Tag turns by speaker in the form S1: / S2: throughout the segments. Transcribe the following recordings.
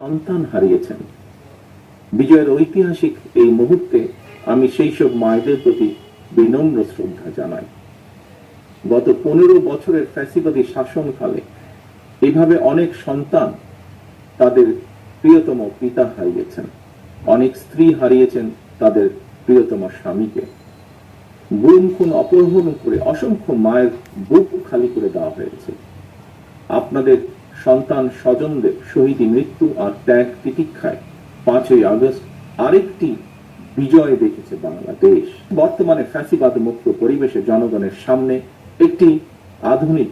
S1: সন্তান হারিয়েছেন। বিজয়ের ঐতিহাসিক এই মুহূর্তে আমি সেই সব মায়েদের প্রতি বিনম্র শ্রদ্ধা জানাই। গত পনেরো বছরের ফ্যাসিবাদী শাসনকালে এভাবে অনেক সন্তান তাদের প্রিয়তম পিতা হারিয়েছেন। অনেক স্ত্রী হারিয়েছেন তাদের প্রিয়তম স্বামীকে। গুম, খুন, অপহরণ করে অসংখ্য মায়ের বুক খালি করে দেওয়া হয়েছে। আপনাদের সন্তান স্বজনদের শহীদ মৃত্যু আর ত্যাগ তিতিক্ষায় পাঁচই আগস্ট আরেকটি বিজয় দেখেছে বাংলাদেশ। বর্তমানে ফ্যাসিবাদ মুক্ত পরিবেশে জনগণের সামনে একটি আধুনিক,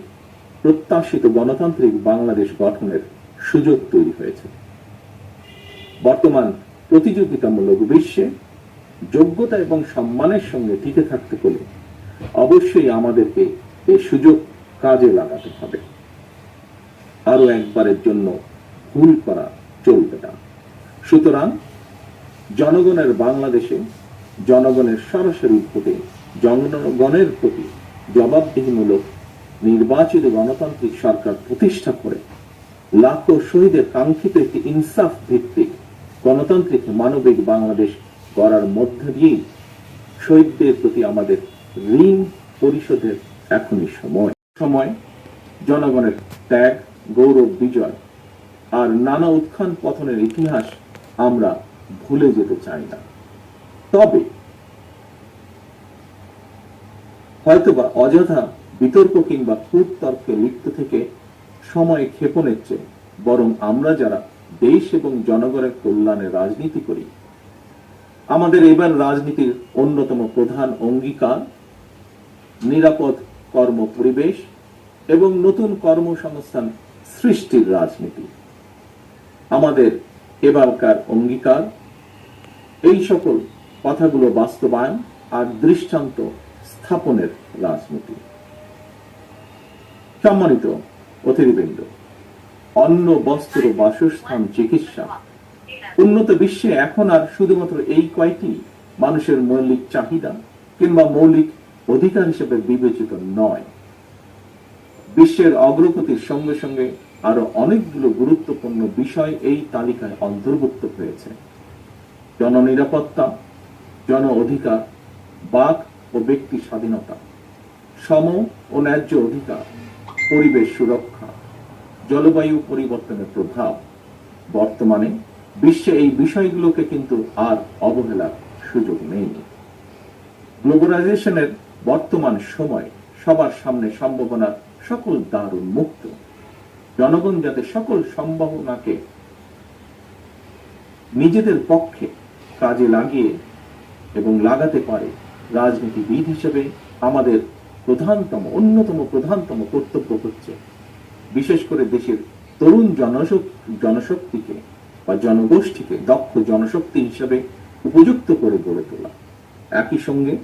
S1: প্রত্যাশিত গণতান্ত্রিক বাংলাদেশ গঠনের সুযোগ তৈরি হয়েছে। বর্তমান প্রতিযোগিতামূলক বিশ্বে যোগ্যতা এবং সম্মানের সঙ্গে টিকে থাকতে হলে অবশ্যই আমাদেরকে এই সুযোগ কাজে লাগাতে হবে। আরও একবারের জন্য ভুল করা চলবে না। সুতরাং জনগণের বাংলাদেশে, জনগণের সরাসরি ভোটে, জনগণের প্রতি জবাবদিহিমূলক নির্বাচিত গণতান্ত্রিক সরকার প্রতিষ্ঠা করে লাখো শহীদের কাঙ্ক্ষিত একটি ইনসাফ ভিত্তিক গণতান্ত্রিক মানবিক বাংলাদেশ গড়ার মধ্য দিয়েই শহীদদের প্রতি আমাদের ঋণ পরিশোধের এখনই সময়। সময় জনগণের ত্যাগ গৌরব বিজয় আর নানা উত্থান পতনের ইতিহাস আমরা ভুলে যেতে চাই না। তবে হয়তোবা অযথা বিতর্ক কিংবা তর্কে লিপ্ত থেকে সময় ক্ষেপণের চেয়ে বরং আমরা যারা দেশ এবং জনগণের কল্যাণে রাজনীতি করি, আমাদের এবার রাজনীতির অন্যতম প্রধান অঙ্গীকার নিরাপদ কর্ম পরিবেশ এবং নতুন কর্মসংস্থান সৃষ্টির রাজনীতি। আমাদের এবারকার অঙ্গীকার, এই সকল কথাগুলো বাস্তবায়ন আর দৃষ্টান্ত স্থাপনের রাজনীতি। সম্মানিত অতিথিবৃন্দ, অন্ন, বস্ত্র, বাসস্থান, চিকিৎসা, উন্নত বিশ্বে এখন আর শুধুমাত্র এই কয়টি মানুষের মৌলিক চাহিদা কিংবা মৌলিক অধিকার হিসেবে বিবেচিত নয়। বিশ্বের অগ্রগতির সঙ্গে সঙ্গে আরও অনেকগুলো গুরুত্বপূর্ণ বিষয় এই তালিকায় অন্তর্ভুক্ত হয়েছে। জননিরাপত্তা, জন অধিকার, বাক ও ব্যক্তি স্বাধীনতা, সম ও ন্যায্য অধিকার, পরিবেশ সুরক্ষা, জলবায়ু পরিবর্তনের প্রভাব। বর্তমানে বিশ্বে এই বিষয়গুলোকে কিন্তু আর অবহেলার সুযোগ নেই। গ্লোবালাইজেশনের বর্তমান সময় সবার সামনে সম্ভাবনার সকল দ্বার উন্মুক্ত জনগণ যাতে সকল সম্ভাবনাকে নিজেদের পক্ষে কাজে লাগিয়ে এবং লাগাতে পারে, রাজনীতিবিদ হিসেবে আমাদের প্রধানতম, অন্যতম প্রধানতম কর্তব্য হচ্ছে বিশেষ করে দেশের তরুণ জনশক- জনশক্তিকে বা জনগোষ্ঠীকে দক্ষ জনশক্তি হিসেবে উপযুক্ত করে গড়ে তোলা। একই সঙ্গে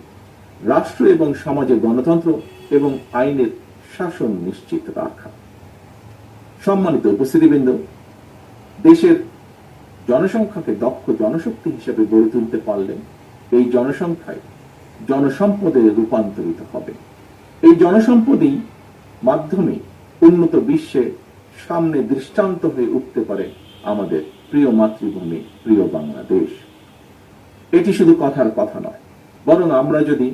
S1: রাষ্ট্র এবং সমাজে গণতন্ত্র এবং আইনের শাসন নিশ্চিত রাখা। সম্মানিত উপস্থিতিবৃন্দ, দেশের জনসংখ্যাকে দক্ষ জনশক্তি হিসেবে গড়ে তুলতে পারলে এই জনসংখ্যায় জনসম্পদে রূপান্তরিত হবে। এই জনসম্পদই মাধ্যমে উন্নত বিশ্বে সামনে দৃষ্টান্ত হয়ে উঠতে পারে আমাদের প্রিয় মাতৃভূমি, প্রিয় বাংলাদেশ। এটি শুধু কথার কথা নয়, বরং আমরা যদি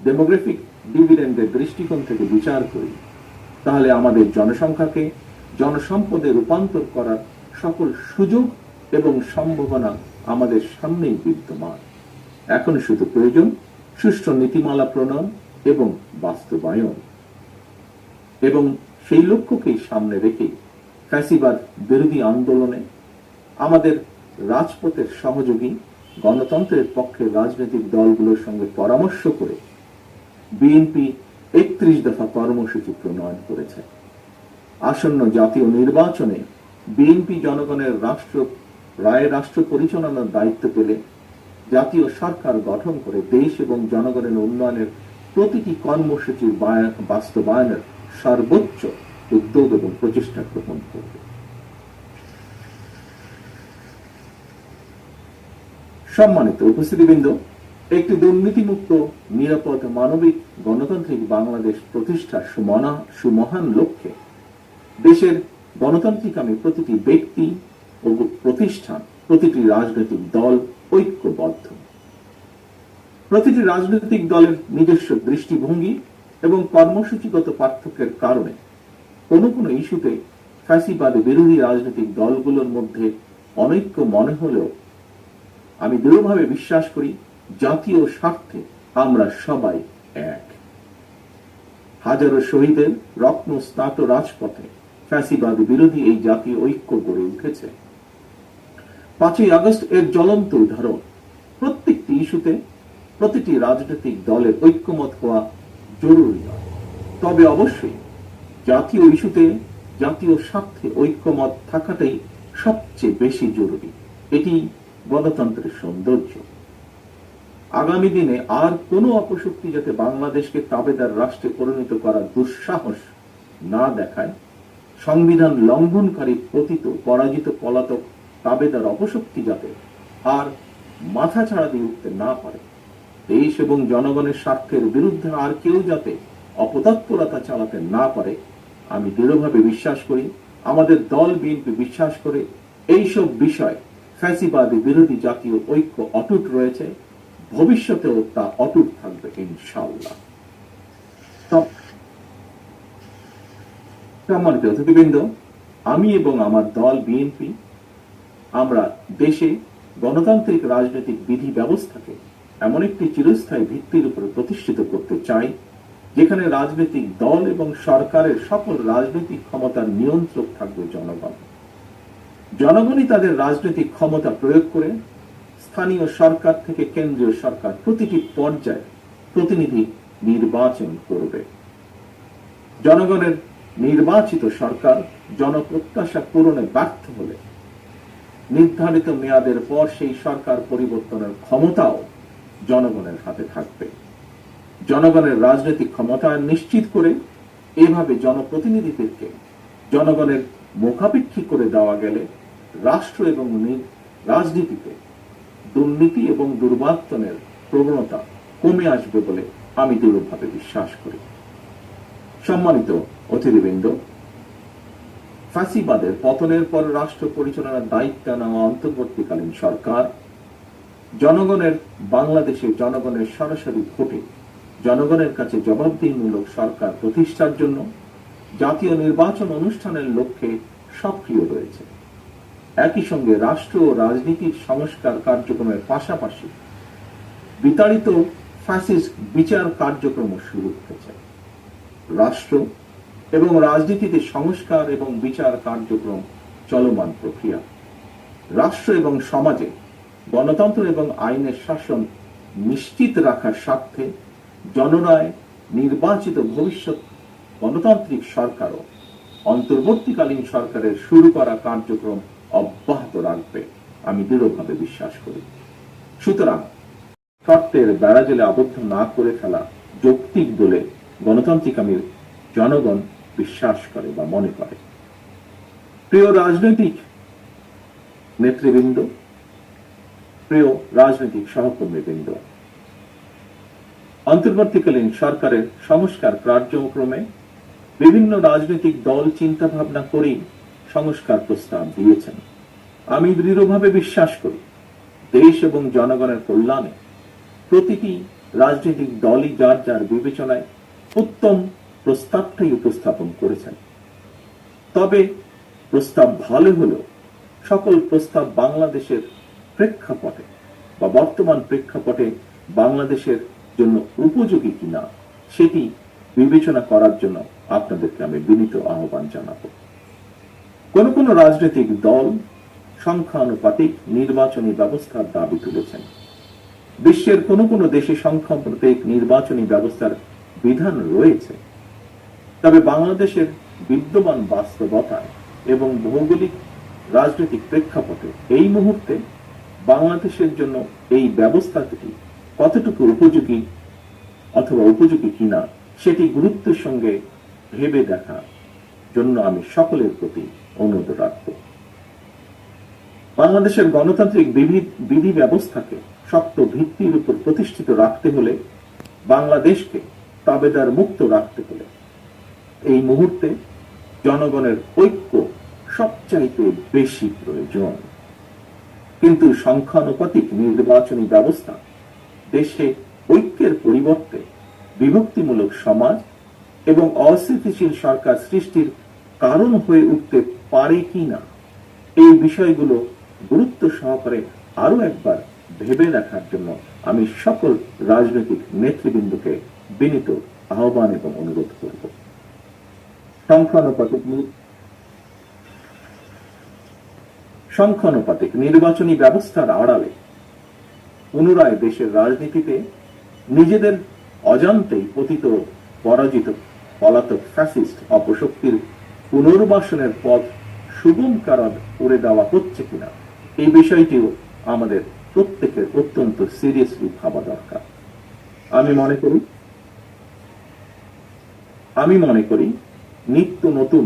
S1: ডেমোগ্রাফিক ডিভিডেন্ডের দৃষ্টিকোণ থেকে বিচার করি, তাহলে আমাদের জনসংখ্যাকে জনসম্পদে রূপান্তর করার সকল সুযোগ এবং সম্ভাবনা আমাদের সামনেই বিদ্যমান। এখন শুধু প্রয়োজন সুষ্ঠু নীতিমালা প্রণয়ন এবং বাস্তবায়ন। এবং সেই লক্ষ্যকেই সামনে রেখে ফ্যাসিবাদ বিরোধী আন্দোলনে আমাদের রাজপথের সহযোগী গণতন্ত্রের পক্ষে রাজনৈতিক দলগুলোর সঙ্গে পরামর্শ করে বিএনপি একত্রিশ দফা কর্মসূচি প্রণয়ন করেছে। আসন্ন জাতীয় নির্বাচনে বিএনপি জনগণের রাষ্ট্র, রায় রাষ্ট্র পরিচালনার দায়িত্ব পেলে জাতীয় সরকার গঠন করে দেশ এবং জনগণের উন্নয়নের প্রতিটি কর্মসূচির বায়া- বাস্তবায়নের সর্বোচ্চ উদ্যোগ এবং প্রচেষ্টা গ্রহণ করবে। সম্মানিত উপস্থিতিবৃন্দ একটি দুর্নীতিমুক্ত, নিরাপদ মানবিক গণতান্ত্রিক বাংলাদেশ প্রতিষ্ঠার সুমনা, সুমহান লক্ষ্যে দেশের গণতান্ত্রিক আমি প্রতিটি ব্যক্তি ও প্রতিষ্ঠান, প্রতিটি রাজনৈতিক দল ঐক্যবদ্ধ। প্রতিটি রাজনৈতিক দলের নিজস্ব দৃষ্টিভঙ্গি এবং কর্মসূচিগত পার্থক্যের কারণে কোনো কোনো ইস্যুতে ফ্যাসিবাদ বিরোধী রাজনৈতিক দলগুলোর মধ্যে অনৈক্য মনে হলেও আমি দৃঢ়ভাবে বিশ্বাস করি জাতীয় স্বার্থে আমরা সবাই এক। হাজারো শহীদের রত্ন স্নাত রাজপথে ফ্যাসিবাদ বিরোধী এই জাতীয় ঐক্য গড়ে উঠেছে। পাঁচই আগস্ট এর জ্বলন্ত উদাহরণ। প্রত্যেকটি ইস্যুতে প্রতিটি রাজনৈতিক দলের ঐক্যমত হওয়া জরুরি নয়। তবে অবশ্যই জাতীয় ইস্যুতে জাতীয় স্বার্থে ঐক্যমত থাকাটাই সবচেয়ে বেশি জরুরি। এটি গণতন্ত্রের সৌন্দর্য। আগামী দিনে আর কোনো অপশক্তি যাতে বাংলাদেশকে তাবেদার রাষ্ট্রে পরিণত করার দুঃসাহস না দেখায়, সংবিধান লঙ্ঘনকারী পতিত, পরাজিত পলাতক তাবেদার অপশক্তি যাতে আর মাথা ছাড়া দিয়ে উঠতে না পারে। দেশ এবং জনগণের স্বার্থের বিরুদ্ধে আর কেউ যাতে অপতৎপরতা চালাতে না পারে, আমি দৃঢ়ভাবে বিশ্বাস করি, আমাদের দল বিএনপি বিশ্বাস করে, এইসব বিষয় ফ্যাসিবাদী বিরোধী জাতীয় ঐক্য অটুট রয়েছে। ভবিষ্যতেও তা অটুট থাকবে, ইনশাআল্লাহ। সম্মানিত অতিথিবৃন্দ, আমি এবং আমার দল বিএনপি, আমরা দেশে গণতান্ত্রিক রাজনৈতিক বিধি ব্যবস্থাকে এমন একটি চিরস্থায়ী ভিত্তির উপরে প্রতিষ্ঠিত করতে চাই, যেখানে রাজনৈতিক দল এবং সরকারের সকল রাজনৈতিক ক্ষমতার নিয়ন্ত্রক থাকবে জনগণ। জনগণই তাদের রাজনৈতিক ক্ষমতা প্রয়োগ করে স্থানীয় সরকার থেকে কেন্দ্রীয় সরকার প্রতিটি পর্যায়ে প্রতিনিধি নির্বাচন করবে। জনগণের নির্বাচিত সরকার জনপ্রত্যাশা পূরণে ব্যর্থ হলে নির্ধারিত মেয়াদের পর সেই সরকার পরিবর্তনের ক্ষমতাও জনগণের হাতে থাকবে। জনগণের রাজনৈতিক ক্ষমতা নিশ্চিত করে এভাবে জনপ্রতিনিধিদেরকে জনগণের মুখাপেক্ষী করে দেওয়া গেলে রাষ্ট্র এবং রাজনীতিতে দুর্নীতি এবং দুর্বার্তনের প্রবণতা কমে আসবে বলে আমি দৃঢ়ভাবে বিশ্বাস করি। সম্মানিত অতিথিবৃন্দ, ফাঁসিবাদের পতনের পর রাষ্ট্র পরিচালনার দায়িত্ব নেওয়া অন্তর্বর্তীকালীন সরকার, জনগণের বাংলাদেশে জনগণের সরাসরি ভোটে জনগণের কাছে জবাবদিহিমূলক সরকার প্রতিষ্ঠার জন্য জাতীয় নির্বাচন অনুষ্ঠানের লক্ষ্যে সক্রিয় রয়েছে। একই সঙ্গে রাষ্ট্র ও রাজনীতির সংস্কার কার্যক্রমের পাশাপাশি বিতাড়িত ফ্যাসিস্ট বিচার কার্যক্রম শুরু হয়েছে। রাষ্ট্র এবং রাজনীতিতে সংস্কার এবং বিচার কার্যক্রম চলমান প্রক্রিয়া। রাষ্ট্র এবং সমাজে গণতন্ত্র এবং আইনের শাসন নিশ্চিত রাখার স্বার্থে জনরায় নির্বাচিত ভবিষ্যৎ গণতান্ত্রিক সরকারও অন্তর্বর্তীকালীন সরকারের শুরু করা কার্যক্রম অব্যাহত রাখবে। আমি দৃঢ়ভাবে বিশ্বাস করি। সুতরাং শর্তের বেড়াজেলে আবদ্ধ না করে ফেলা যৌক্তিক বলে গণতান্ত্রিক আমির জনগণ বিশ্বাস করে বা মনে করে। প্রিয় রাজনৈতিক নেতৃবৃন্দ, প্রিয় রাজনৈতিক সহকর্মীবৃন্দ, অন্তর্বর্তীকালীন সরকারের সংস্কার কার্যক্রমে বিভিন্ন রাজনৈতিক দল চিন্তা ভাবনা করেই সংস্কার প্রস্তাব দিয়েছেন। আমি দৃঢ়ভাবে বিশ্বাস করি, দেশ এবং জনগণের কল্যাণে প্রতিটি রাজনৈতিক দলই যার যার বিবেচনায় উত্তম প্রস্তাবটাই উপস্থাপন করেছেন। তবে প্রস্তাব ভালো হলেও সকল প্রস্তাব বাংলাদেশের প্রেক্ষাপটে বা বর্তমান প্রেক্ষাপটে বাংলাদেশের জন্য উপযোগী কিনা, সেটি বিবেচনা করার জন্য আপনাদেরকে আমি বিনীত আহ্বান জানাব। কোন কোন রাজনৈতিক দল সংখ্যানুপাতিক নির্বাচনী ব্যবস্থার দাবি তুলেছেন। বিশ্বের কোন কোন দেশে সংখ্যানুপাতিক নির্বাচনী ব্যবস্থার বিধান রয়েছে। তবে বাংলাদেশের বিদ্যমান বাস্তবতায় এবং ভৌগোলিক রাজনৈতিক প্রেক্ষাপটে এই মুহূর্তে বাংলাদেশের জন্য এই ব্যবস্থাটি কতটুকু উপযোগী অথবা উপযোগী কিনা, সেটি গুরুত্বের সঙ্গে ভেবে দেখা জন্য আমি সকলের প্রতি অনুরোধ রাখব বাংলাদেশের গণতান্ত্রিক বিধি- ব্যবস্থাকে শক্ত ভিত্তির উপর প্রতিষ্ঠিত রাখতে হলে বাংলাদেশকে তাবেদার মুক্ত রাখতে হলে এই মুহূর্তে জনগণের ঐক্য সবচাইতে বেশি প্রয়োজন। কিন্তু সংখ্যানুপাতিক নির্বাচনী ব্যবস্থা দেশে ঐক্যের পরিবর্তে বিভক্তিমূলক সমাজ এবং অস্থিতিশীল সরকার সৃষ্টির কারণ হয়ে উঠতে পারে কি না? এই বিষয়গুলো গুরুত্ব সহকারে আরও একবার ভেবে দেখার জন্য আমি সকল রাজনৈতিক নেতৃবৃন্দকে বিনীত আহ্বান এবং অনুরোধ করব। সংখ্যানুপাতিক সংখ্যানুপাতিক নির্বাচনী ব্যবস্থার আড়ালে পুনরায় দেশের রাজনীতিতে নিজেদের অজান্তেই পতিত পরাজিত পলাতক ফ্যাসিস্ট অপশক্তির পুনর্বাসনের পথ সুগম কারণ করে দেওয়া হচ্ছে কিনা, এই বিষয়টিও আমাদের প্রত্যেকের অত্যন্ত সিরিয়াসলি ভাবা দরকার। আমি মনে করি, আমি মনে করি নিত্য নতুন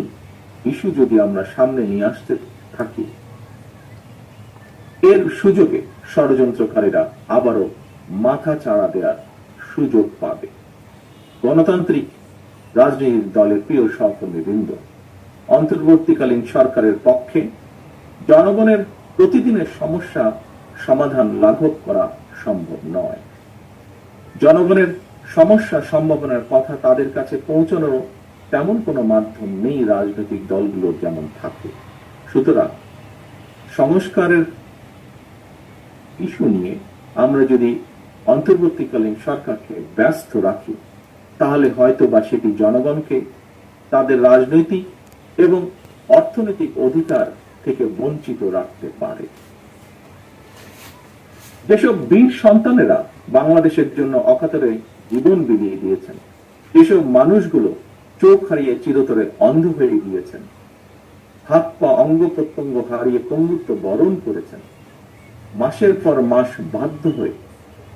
S1: ইস্যু যদি আমরা সামনে নিয়ে আসতে থাকি, এর সুযোগে ষড়যন্ত্রকারীরা আবারও মাথা চাড়া দেওয়ার সুযোগ পাবে। গণতান্ত্রিক রাজনৈতিক দলের প্রিয় সহকর্মীবৃন্দ অন্তর্বর্তীকালীন সরকারের পক্ষে জনগণের প্রতিদিনের সমস্যা সমাধান লাঘব করা সম্ভব নয়। জনগণের সমস্যা সম্ভাবনার কথা তাদের কাছে পৌঁছানোর তেমন কোনো মাধ্যম নেই রাজনৈতিক দলগুলোর যেমন থাকে। সুতরাং সংস্কারের ইস্যু নিয়ে আমরা যদি অন্তর্বর্তীকালীন সরকারকে ব্যস্ত রাখি, তাহলে হয়তো বা সেটি জনগণকে তাদের রাজনৈতিক এবং অর্থনৈতিক অধিকার থেকে বঞ্চিত রাখতে পারে। যেসব বীর সন্তানেরা বাংলাদেশের জন্য অকাতরে জীবন বিলিয়ে দিয়েছেন, যেসব মানুষগুলো চোখ হারিয়ে চিরতরে অন্ধ হয়ে গিয়েছেন, হাত পা অঙ্গ প্রত্যঙ্গ হারিয়ে পঙ্গুত্ব বরণ করেছেন, মাসের পর মাস বাধ্য হয়ে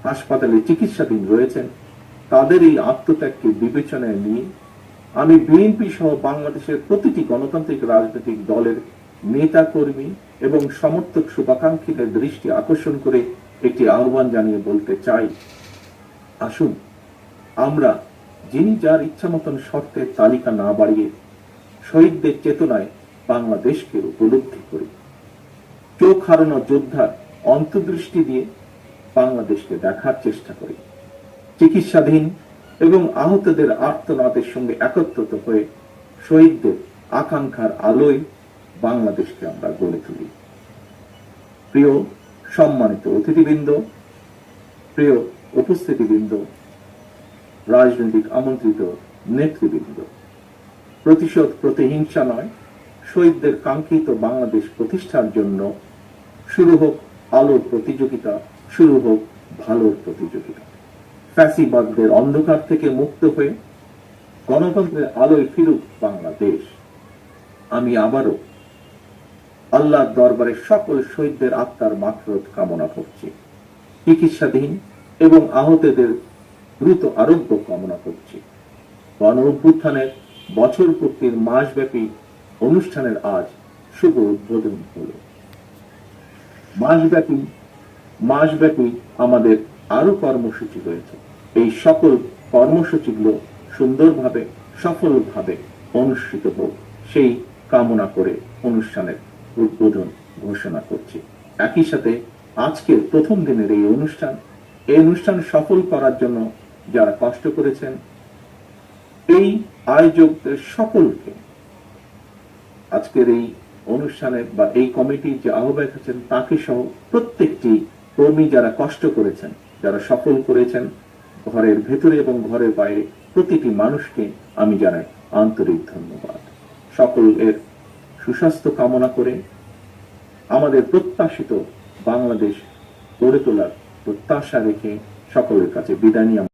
S1: হাসপাতালে চিকিৎসাধীন রয়েছেন, তাদের এই আত্মত্যাগকে বিবেচনায় নিয়ে আমি বিএনপি সহ বাংলাদেশের প্রতিটি গণতান্ত্রিক রাজনৈতিক দলের নেতা কর্মী এবং সমর্থক শুভাকাঙ্ক্ষীদের দৃষ্টি আকর্ষণ করে একটি আহ্বান জানিয়ে বলতে চাই। আসুন, আমরা যিনি যার ইচ্ছা মতন শর্তের তালিকা না বাড়িয়ে শহীদদের চেতনায় বাংলাদেশকে উপলব্ধি করি। চোখ হারানো যোদ্ধার অন্তর্দৃষ্টি দিয়ে বাংলাদেশকে দেখার চেষ্টা করি। চিকিৎসাধীন এবং আহতদের আর্তনাদের সঙ্গে একত্রিত হয়ে শহীদদের আকাঙ্ক্ষার আলোয় বাংলাদেশকে আমরা গড়ে তুলি। প্রিয় সম্মানিত অতিথিবৃন্দ, প্রিয় উপস্থিতিবৃন্দ, রাজনৈতিক আমন্ত্রিত নেতৃবৃন্দ, প্রতিশোধ প্রতিহিংসা নয়, শহীদদের কাঙ্ক্ষিত বাংলাদেশ প্রতিষ্ঠার জন্য শুরু হোক আলোর প্রতিযোগিতা, শুরু হোক ভালোর প্রতিযোগিতা। ফ্যাসিবাদদের অন্ধকার থেকে মুক্ত হয়ে গণতন্ত্রের আলোয় ফিরুক বাংলাদেশ। আমি আবারও আল্লাহর দরবারে সকল শহীদদের আত্মার মাত্রত কামনা করছি। চিকিৎসাধীন এবং আহতদের দ্রুত আরোগ্য কামনা করছি। গণ অভ্যুত্থানের বছর পূর্তির মাসব্যাপী অনুষ্ঠানের আজ শুভ উদ্বোধন হল। মাসব্যাপী মাসব্যাপী আমাদের আরও কর্মসূচি রয়েছে। এই সকল কর্মসূচিগুলো সুন্দরভাবে, সফলভাবে অনুষ্ঠিত হোক। সেই কামনা করে অনুষ্ঠানের উদ্বোধন ঘোষণা করছি। একই সাথে আজকের প্রথম দিনের এই অনুষ্ঠান এই অনুষ্ঠান সফল করার জন্য যারা কষ্ট করেছেন, এই আয়োজকদের সকলকে আজকের এই অনুষ্ঠানে বা এই কমিটির যে আহ্বায়ক আছেন, তাকে সহ প্রত্যেকটি কর্মী যারা কষ্ট করেছেন, যারা সফল করেছেন ঘরের ভেতরে এবং ঘরের বাইরে প্রতিটি মানুষকে আমি জানাই আন্তরিক ধন্যবাদ। সকলের সুস্বাস্থ্য কামনা করে আমাদের প্রত্যাশিত বাংলাদেশ গড়ে তোলার প্রত্যাশা রেখে সকলের কাছে বিদায় নিয়ে